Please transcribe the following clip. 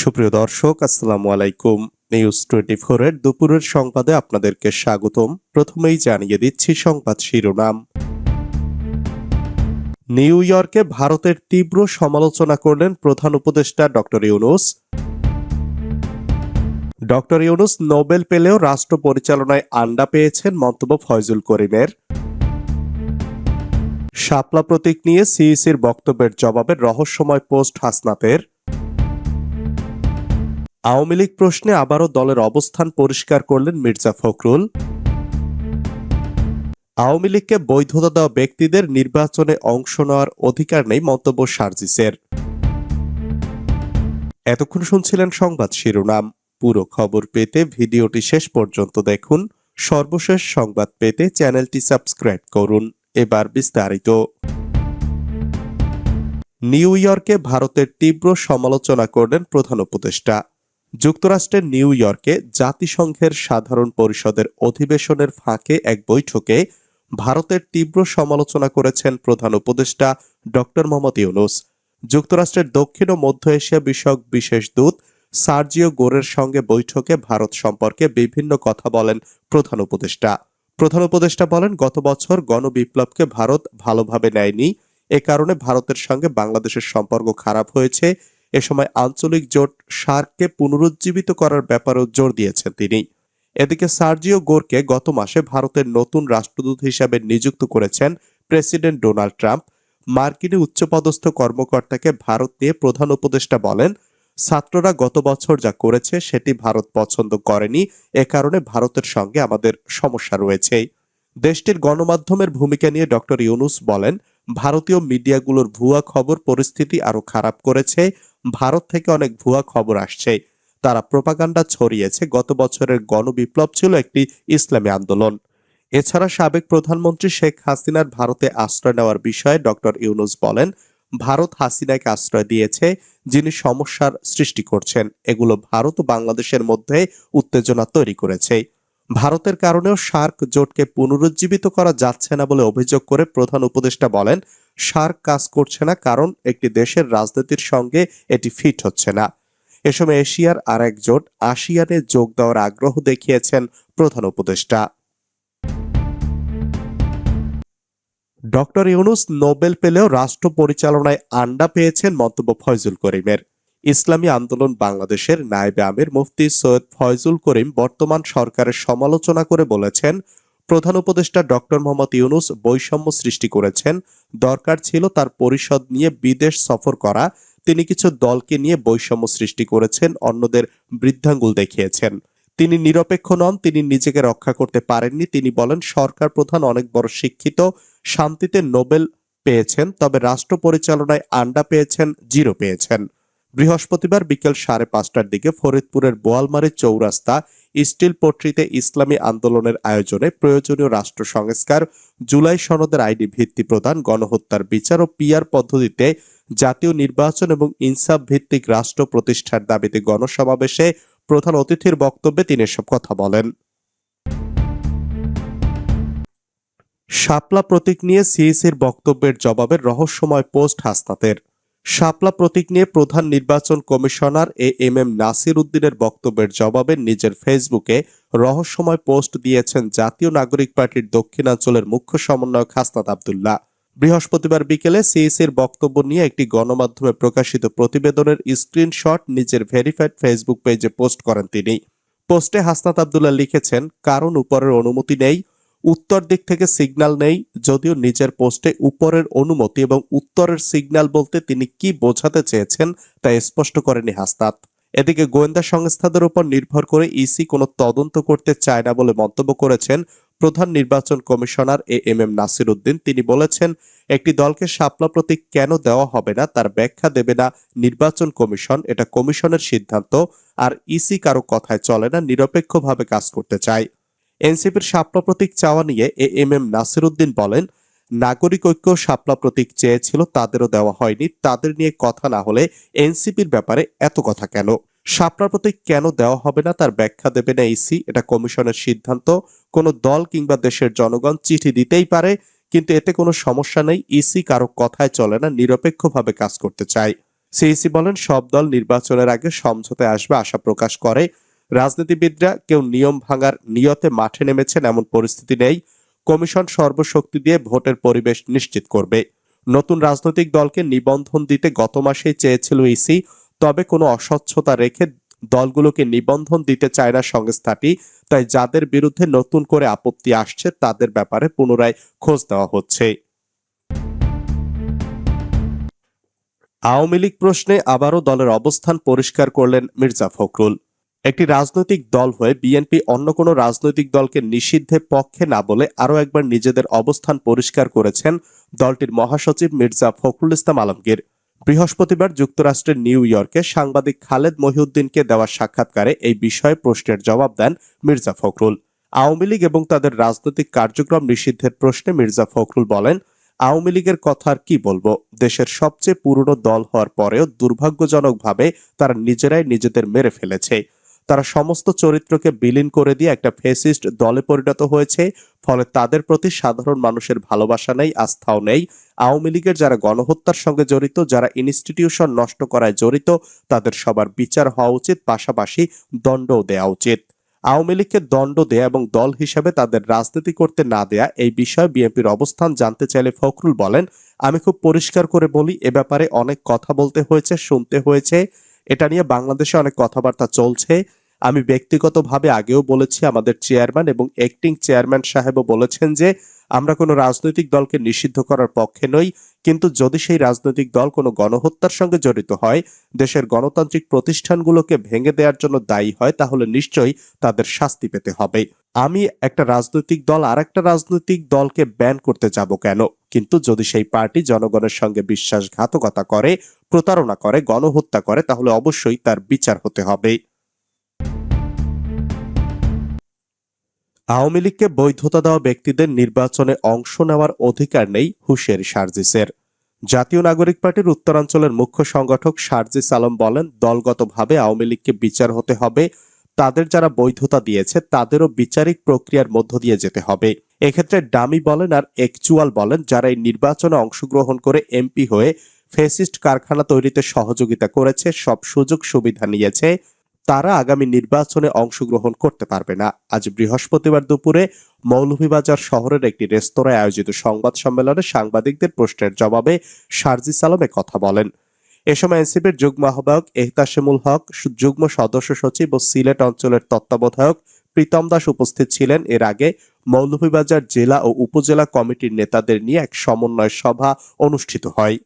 সুপ্রিয় দর্শক, আসসালামু আলাইকুম। নিউজ টোয়েন্টি ফোর এর দুপুরের সংবাদে আপনাদেরকে স্বাগতম। প্রথমেই জানিয়ে দিচ্ছি সংবাদ শিরোনাম। নিউ ইয়র্কে ভারতের তীব্র সমালোচনা করলেন প্রধান উপদেষ্টা doctor Yunus. Doctor Yunus Nobel পেলেও রাষ্ট্র পরিচালনায় আন্ডা পেয়েছেন মন্তব্য ফয়জুল করিমের। শাপলা প্রতীক নিয়ে সিইসির বক্তব্যের জবাবে রহস্যময় পোস্ট হাসনাতের। আওয়ামী লীগ প্রশ্নে আবারও দলের অবস্থান পরিষ্কার করলেন মির্জা ফখরুল। আওয়ামী লীগকে বৈধতা দেওয়া ব্যক্তিদের নির্বাচনে অংশ নেওয়ার অধিকার নেই মন্তব্য সার্জিসের। এতক্ষণ শুনছিলেন সংবাদ শিরোনাম। পুরো খবর পেতে ভিডিওটি শেষ পর্যন্ত দেখুন। সর্বশেষ সংবাদ পেতে চ্যানেলটি সাবস্ক্রাইব করুন। এবার বিস্তারিত। নিউ ইয়র্কে ভারতের তীব্র সমালোচনা করলেন প্রধান উপদেষ্টা। যুক্তরাষ্ট্রের নিউ ইয়র্কে জাতিসংঘের সাধারণ পরিষদের অধিবেশনের ফাঁকে এক বৈঠকে ভারতের তীব্র সমালোচনা করেছেন প্রধান উপদেষ্টা ডক্টর মোহাম্মদ ইউনুস। যুক্তরাষ্ট্রের দক্ষিণ ও মধ্য এশিয়া বিষয়ক বিশেষ দূত সার্জিও গোরের সঙ্গে বৈঠকে ভারত সম্পর্কে বিভিন্ন কথা বলেন প্রধান উপদেষ্টা। প্রধান উপদেষ্টা বলেন, গত বছর গণবিপ্লবকে ভারত ভালোভাবে নেয়নি। এ কারণে ভারতের সঙ্গে বাংলাদেশের সম্পর্ক খারাপ হয়েছে। এ সময় আঞ্চলিক জোট সার্ককে পুনরুজ্জীবিত করার ব্যাপারেও জোর দিয়েছেন তিনি। এদিকে সার্জিও গোরকে গত মাসে ভারতের নতুন রাষ্ট্রদূত হিসাবে নিযুক্ত করেছেন প্রেসিডেন্ট ডোনাল্ড ট্রাম্প। মার্কিনে উচ্চপদস্থ কর্মকর্তাকে ভারত নিয়ে প্রধান উপদেষ্টা বলেন, ছাত্ররা গত বছর যা করেছে সেটি ভারত পছন্দ করেনি। এ কারণে ভারতের সঙ্গে আমাদের সমস্যা রয়েছে। দেশটির গণমাধ্যমের ভূমিকা নিয়ে ডক্টর ইউনুস বলেন ভারতীয় মিডিয়াগুলোর ভুয়া খবর পরিস্থিতি আরও খারাপ করেছে। ভারত থেকে অনেক ভুয়া খবর আসছে। তারা প্রপাগান্ডা ছড়িয়েছে। গত বছরের গণবিপ্লব ছিল একটি ইসলামী আন্দোলন। এছাড়া সাবেক প্রধানমন্ত্রী শেখ হাসিনার ভারতে আশ্রয় নেওয়ার বিষয়ে ডক্টর ইউনুস বলেন, ভারত হাসিনাকে আশ্রয় দিয়েছে, যিনি সমস্যার সৃষ্টি করছেন। এগুলো ভারত ও বাংলাদেশের মধ্যে উত্তেজনা তৈরি করেছে। ভারতের কারণেও সার্ক জোটকে পুনরুজ্জীবিত করা যাচ্ছে না বলে অভিযোগ করে প্রধান উপদেষ্টা বলেন সার্ক কাজ করছে না কারণ একটি দেশের রাজনীতির সঙ্গে এটি ফিট হচ্ছে না। এ সময় এশিয়ার আর এক জোট আসিয়ানে যোগ দেওয়ার আগ্রহ দেখিয়েছেন প্রধান উপদেষ্টা। ডক্টর ইউনুস নোবেল পেলেও রাষ্ট্র পরিচালনায় আন্ডা পেয়েছেন মন্তব্য ফয়জুল করিমের। ইসলামী আন্দোলন বাংলাদেশের নায়েবে আমির মুফতি সৈয়দ ফয়জুল করিম বর্তমান সরকারের সমালোচনা করে বলেছেন, প্রধান উপদেষ্টা ডক্টর মোহাম্মদ ইউনুস বৈষম্য সৃষ্টি করেছেন, দরকার ছিল তার পরিষদ নিয়ে বিদেশ সফর করা, তিনি কিছু দলকে নিয়ে বৈষম্য সৃষ্টি করেছেন, অন্যদের বৃদ্ধাঙ্গুল দেখিয়েছেন। তিনি নিরপেক্ষ নন, তিনি নিজেকে রক্ষা করতে পারেননি, তিনি বলেন, সরকার প্রধান অনেক বড় শিক্ষিত, শান্তিতে নোবেল পেয়েছেন, তবে রাষ্ট্র পরিচালনায় আন্ডা পেয়েছেন, জিরো পেয়েছেন। বৃহস্পতিবার বিকেল সাড়ে পাঁচটার দিকে ফরিদপুরের বোয়ালমারি চৌরাস্তা স্টিল পট্রিতে ইসলামী আন্দোলনের আয়োজনে প্রয়োজনীয় রাষ্ট্র সংস্কার, জুলাই সনদের আইডি ভিত্তি প্রদান, গণহত্যার বিচার ও পিয়ার পদ্ধতিতে জাতীয় নির্বাচন এবং ইনসাফ ভিত্তিক রাষ্ট্র প্রতিষ্ঠার দাবিতে গণসমাবেশে প্রধান অতিথির বক্তব্যে তিনি এসব কথা বলেন। শাপলা প্রতীক নিয়ে সিইসির বক্তব্যের জবাবে রহস্যময় পোস্ট হাসনাতের। শাপলা প্রতীক নিয়ে প্রধান নির্বাচন commissioner A M M Nasir উদ্দিনের বক্তব্যের জবাবে নিজের ফেসবুকে রহস্যময় পোস্ট দিয়েছেন জাতীয় নাগরিক পার্টির দক্ষিণাঞ্চলের মুখ্য সমন্বয়ক হাসনাত আবদুল্লাহ। বৃহস্পতিবার বিকেলে সিইসির বক্তব্য নিয়ে একটি গণমাধ্যমে প্রকাশিত প্রতিবেদনের স্ক্রিনশট নিজের ভেরিফাইড ফেসবুক পেজে পোস্ট করেন তিনি। পোস্টে হাসনাত আবদুল্লাহ লিখেছেন, কারণ উপরের অনুমতি নেই উত্তর দিক থেকে সিগন্যাল নেই, যদিও নিজের পোস্টে উপরের অনুমতি এবং উত্তরের সিগন্যাল বলতে তিনি কি বোঝাতে চেয়েছেন তা স্পষ্ট করেনি হাসনাত এদিকে গোয়েন্দা সংস্থাদের উপর নির্ভর করে ইসি কোনো তদন্ত করতে চায় না বলে মন্তব্য করেছেন প্রধান নির্বাচন commissioner A M M Nasir Uddin তিনি বলেছেন, একটি দলকে শাপলা প্রতীক কেন দেওয়া হবে না, তার ব্যাখ্যা দেবে না নির্বাচন কমিশন, এটা কমিশনের সিদ্ধান্ত, আর ইসি কারও কথায় চলে না, নিরপেক্ষভাবে কাজ করতে চায়। এনসিপির শাপলা প্রতীক চাওয়া নিয়ে A M M Nasir Uddin বলেন, নাগরিক ঐক্য শাপলা প্রতীক চেয়েছিল, তাদেরও দেওয়া হয়নি। তাদের নিয়ে কথা না হলে এনসিপির ব্যাপারে এত কথা কেন? শাপলা প্রতীক কেন দেওয়া হবে না তার ব্যাখ্যা দেবে না ইসি এটা কমিশনের সিদ্ধান্ত। কোনো দল কিংবা দেশের জনগণ চিঠি দিতেই পারে, কিন্তু এতে কোনো সমস্যা নেই। ইসি কারও কথায় চলে না, নিরপেক্ষভাবে কাজ করতে চায়। সিইসি বলেন, সব দল নির্বাচনের আগে সমঝোতায় আসবে আশা প্রকাশ করে। রাজনীতিবিদরা কেউ নিয়ম ভাঙার নিয়তে মাঠে নেমেছেন এমন পরিস্থিতি নেই। কমিশন সর্বশক্তি দিয়ে ভোটের পরিবেশ নিশ্চিত করবে। নতুন রাজনৈতিক দলকে নিবন্ধন দিতে গত মাসেই চেয়েছিল ইসি, তবে কোনো অস্বচ্ছতা রেখে দলগুলোকে নিবন্ধন দিতে চায় না সংস্থাটি। তাই যাদের বিরুদ্ধে নতুন করে আপত্তি আসছে, তাদের ব্যাপারে পুনরায় খোঁজ দেওয়া হচ্ছে। আওয়ামী লীগ প্রশ্নে আবারও দলের অবস্থান পরিষ্কার করলেন মির্জা ফখরুল। একটি রাজনৈতিক দল হয়ে বিএনপি অন্য কোনো রাজনৈতিক দলকে নিষিদ্ধে পক্ষে না বলে আরও একবার নিজেদের অবস্থান পরিষ্কার করেছেন দলটির মহাসচিব মির্জা ফখরুল ইসলাম আলমগীর। বৃহস্পতিবার যুক্তরাষ্ট্রের নিউ ইয়র্কে সাংবাদিক খালেদ মহিউদ্দিনকে দেওয়া সাক্ষাৎকারে এই বিষয়ে প্রশ্নের জবাব দেন মির্জা ফখরুল। আওয়ামী লীগ এবং তাদের রাজনৈতিক কার্যক্রম নিষিদ্ধের প্রশ্নে মির্জা ফখরুল বলেন, আওয়ামী লীগের কথা আর কি বলব? দেশের সবচেয়ে পুরনো দল হওয়ার পরেও দুর্ভাগ্যজনকভাবে তারা নিজেরাই নিজেদের মেরে ফেলেছে। তারা সমস্ত চরিত্রকে বিলীন করে দিয়ে একটা ফেসিস্ট দলে পরিণত হয়েছে, ফলে তাদের প্রতি সাধারণ মানুষের ভালোবাসা নেই, আস্থাও নেই। আওয়ামী লীগের যারা গণহত্যার সঙ্গে জড়িত, যারা ইনস্টিটিউশন নষ্ট করায় জড়িত, তাদের সবার বিচার হওয়া উচিত, পাশাপাশি দণ্ডও দেওয়া উচিত। আওয়ামী লীগকে দণ্ড দেয়া এবং দল হিসেবে তাদের রাজনীতি করতে না দেয়া এই বিষয়ে বিএনপির অবস্থান জানতে চাইলে ফখরুল বলেন, আমি খুব পরিষ্কার করে বলি, এ ব্যাপারে অনেক কথা বলতে হয়েছে, শুনতে হয়েছে। এটা নিয়ে বাংলাদেশে অনেক কথাবার্তা চলছে। আমি ব্যক্তিগতভাবে আগেও বলেছি আমাদের চেয়ারম্যান এবং অ্যাক্টিং চেয়ারম্যান সাহেবও বলেছেন যে, আমরা কোনো রাজনৈতিক দলকে নিষিদ্ধ করার পক্ষে নই, কিন্তু যদি সেই রাজনৈতিক দল কোনো গণহত্যার সঙ্গে জড়িত হয়, দেশের গণতান্ত্রিক প্রতিষ্ঠানগুলোকে ভেঙে দেওয়ার জন্য দায়ী হয়, তাহলে নিশ্চয়ই তাদের শাস্তি পেতে হবে। আমি একটা রাজনৈতিক দল আর একটা রাজনৈতিক দলকে ব্যান করতে যাব কেন? কিন্তু যদি সেই পার্টি জনগণের সঙ্গে বিশ্বাসঘাতকতা করে, প্রতারণা করে, গণহত্যা করে, তাহলে অবশ্যই তার বিচার হতে হবে। আওয়ামী লীগকে বৈধতা দেওয়া ব্যক্তিদের নির্বাচনে অংশ নেওয়ার অধিকার নেই হুশের সার্জিসের। জাতীয় নাগরিক পার্টির উত্তরাঞ্চলের মুখ্য সংগঠক সার্জিস আলম বলেন, দলগতভাবে আওয়ামী লীগকে বিচার হতে হবে, তাদের যারা বৈধতা দিয়েছে তাদেরও বিচারিক প্রক্রিয়ার মধ্য দিয়ে যেতে হবে। এক্ষেত্রে ডামি বলেন আর একচুয়াল বলেন, যারা এই নির্বাচনে অংশগ্রহণ করে এমপি হয়ে ফেসিস্ট কারখানা তৈরিতে সহযোগিতা করেছে, সব সুযোগ সুবিধা নিয়েছে তারা আগামী নির্বাচনে অংশগ্রহণ করতে পারবে না। আজ বৃহস্পতিবার দুপুরে মৌলভীবাজার শহরের একটি রেস্তোরাঁয় আয়োজিত সংবাদ সম্মেলনে সাংবাদিকদের প্রশ্নের জবাবে শারজি সালামে কথা বলেন। এ সময় এনসিপির যুগ্ম আহ্বায়ক এহতাসেমুল হক, যুগ্ম সদস্য সচিব ও সিলেট অঞ্চলের তত্ত্বাবধায়ক প্রীতম দাস উপস্থিত ছিলেন। এর আগে মৌলভীবাজার জেলা ও উপজেলা কমিটির নেতাদের নিয়ে এক সমন্বয় সভা অনুষ্ঠিত হয়।